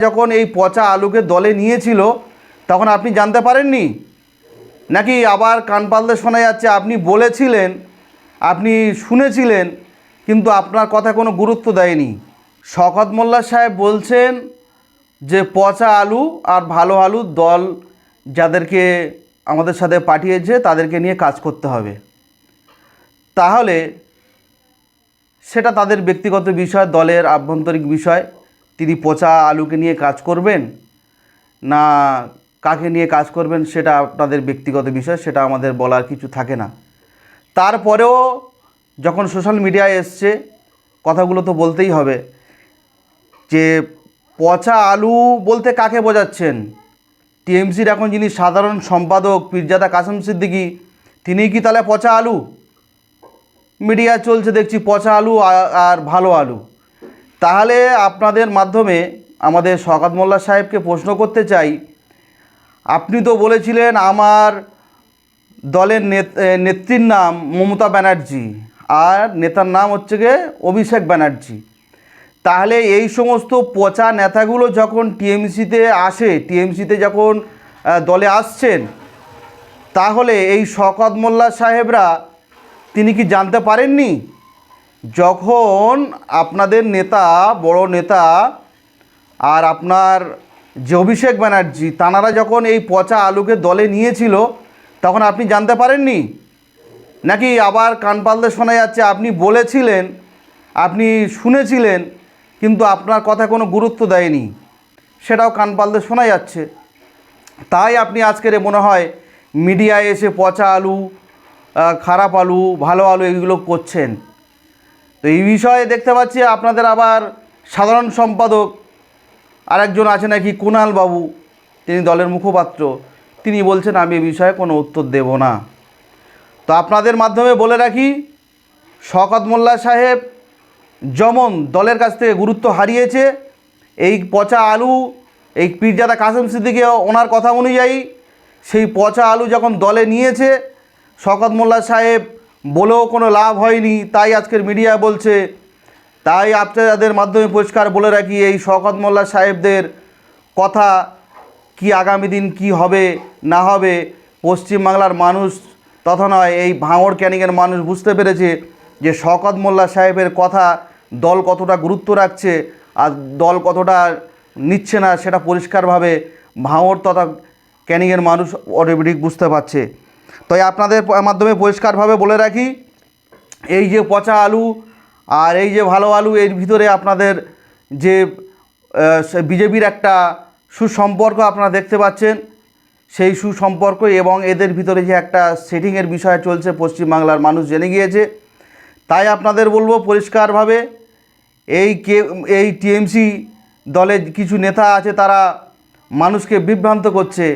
যখন এই পচা আলুকে দলে নিয়েছিল, তখন আপনি জানতে পারেননি? নাকি আবার কান পালতে শোনা যাচ্ছে, আপনি বলেছিলেন, আপনি শুনেছিলেন, কিন্তু আপনার কথা কোনো গুরুত্ব দেয়নি? শকত মোল্লা সাহেব বলছেন যে, পচা আলু আর ভালো আলু দল যাদেরকে আমাদের সাথে পাঠিয়েছে, তাদেরকে নিয়ে কাজ করতে হবে। তাহলে সেটা তাদের ব্যক্তিগত বিষয়, দলের আভ্যন্তরিক বিষয়। তিনি পচা আলুকে নিয়ে কাজ করবেন? না কাকে নিয়ে কাজ করবেন সেটা আপনাদের ব্যক্তিগত বিষয়, সেটা আমাদের বলার কিছু থাকে না। তারপরেও যখন সোশ্যাল মিডিয়ায় এসছে, কথাগুলো তো বলতেই হবে যে পচা আলু বলতে কাকে বোঝাচ্ছেন? টিএমসির এখন যিনি সাধারণ সম্পাদক পীরজাদা কাসেম সিদ্দিকী তিনিই কি তাহলে পচা আলু? মিডিয়া চলছে দেখছি পচা আলু আর ভালো আলু। তাহলে আপনাদের মাধ্যমে আমাদের শকাত মোল্লা সাহেবকে প্রশ্ন করতে চাই। আপনি তো বলেছিলেন আমার দলের নেত- নেত্রীর নাম মমতা ব্যানার্জি আর নেতার নাম হচ্ছে গিয়ে অভিষেক ব্যানার্জি। তাহলে এই সমস্ত পচা নেতাগুলো যখন টিএমসিতে আসে, টিএমসিতে যখন দলে আসছেন, তাহলে এই শকত মোল্লা সাহেবরা তিনি কি জানতে পারেননি? যখন আপনাদের নেতা, বড় নেতা আর আপনার যে অভিষেক ব্যানার্জি তানারা যখন এই পচা আলুকে দলে নিয়েছিল, তখন আপনি জানতে পারেননি? নাকি আবার কান পালতে শোনা যাচ্ছে আপনি বলেছিলেন, আপনি শুনেছিলেন, কিন্তু আপনার কথা কোনো গুরুত্ব দেয়নি? সেটাও কান পালতে শোনা যাচ্ছে। তাই আপনি আজকের মনে হয় মিডিয়ায় এসে পচা আলু খারাপ আলু, ভালো আলু এগুলো করছেন। তো এই বিষয়ে দেখতে পাচ্ছি আপনাদের আবার সাধারণ সম্পাদক আরেকজন আছে নাকি কুণাল বাবু, তিনি দলের মুখপাত্র। তিনি বলছেন, আমি এ বিষয়ে কোনো উত্তর দেব না। তো আপনাদের মাধ্যমে বলে রাখি শকত মোল্লা সাহেব যেমন দলের কাছ থেকে গুরুত্ব হারিয়েছে। এই পচা আলু, এই পীরজাদা কাসেম সিদ্দিকে ওনার কথা অনুযায়ী সেই পচা আলু যখন দলে নিয়েছে শকত মোল্লা সাহেব বলেও কোনো লাভ হয়নি, তাই আজকের মিডিয়া বলছে। তাই আপনাদের মাধ্যমে পরিষ্কার বলে রাখি, এই শকত মোল্লা সাহেবদের কথা কি আগামী দিন কি হবে, না হবে, পশ্চিমবাংলার মানুষ তথা নয়, এই ভাঙড় ক্যানিংয়ের মানুষ বুঝতে পেরেছে যে শকত মোল্লা সাহেবের কথা দল কতটা গুরুত্ব রাখছে আর দল কতটা নিচ্ছে না, সেটা পরিষ্কারভাবে ভাঙড় তথা ক্যানিংয়ের মানুষ অটোমেটিক বুঝতে পারছে। তাই আপনাদের মাধ্যমে পরিষ্কারভাবে বলে রাখি, এই যে পচা আলু আর এই যে ভালো আলু, এর ভিতরে আপনাদের যে বিজেপির একটা সুসম্পর্ক আপনারা দেখতে পাচ্ছেন। সেই সুসম্পর্ক এবং এদের ভিতরে যে একটা সেটিংয়ের বিষয় চলছে পশ্চিমবাংলার মানুষ জেনে গিয়েছে। তাই আপনাদের বলব পরিষ্কারভাবে এই কে, এই টিএমসি দলের কিছু নেতা আছে, তারা মানুষকে বিভ্রান্ত করছে।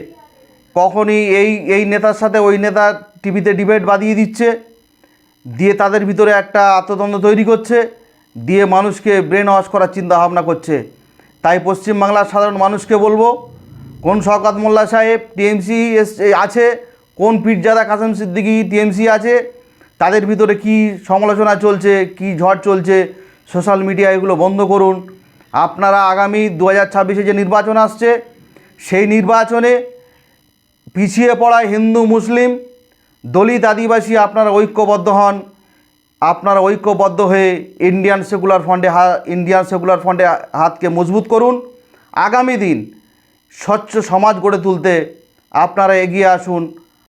কখনই এই এই নেতার সাথে ওই নেতা টিভিতে ডিবেট বাদিয়ে দিচ্ছে, দিয়ে তাদের ভিতরে একটা আত্মদ্বন্দ্ব তৈরি করছে, দিয়ে মানুষকে ব্রেন ওয়াশ করার চিন্তা ভাবনা করছে। তাই পশ্চিমবাংলার সাধারণ মানুষকে বলব, কোন শওকাত মোল্লা সাহেব টিএমসি আছে, কোন পীরজাদা কাসেম সিদ্দিকি টিএমসি আছে, তাদের ভিতরে কি সমালোচনা চলছে, কি ঝড় চলছে সোশ্যাল মিডিয়া এগুলো বন্ধ করুন। আপনারা আগামী দু হাজার ছাব্বিশে যে নির্বাচন আসছে, সেই নির্বাচনে পিছিয়ে পড়ায় হিন্দু মুসলিম, দলিত আদিবাসী আপনারা ঐক্যবদ্ধ হন। আপনারা ঐক্যবদ্ধ হয়ে ইন্ডিয়ান সেকুলার ফান্ডে হা ইন্ডিয়ান সেকুলার ফান্ডে হাতকে মজবুত করুন। আগামী দিন স্বচ্ছ সমাজ গড়ে তুলতে আপনারা এগিয়ে আসুন।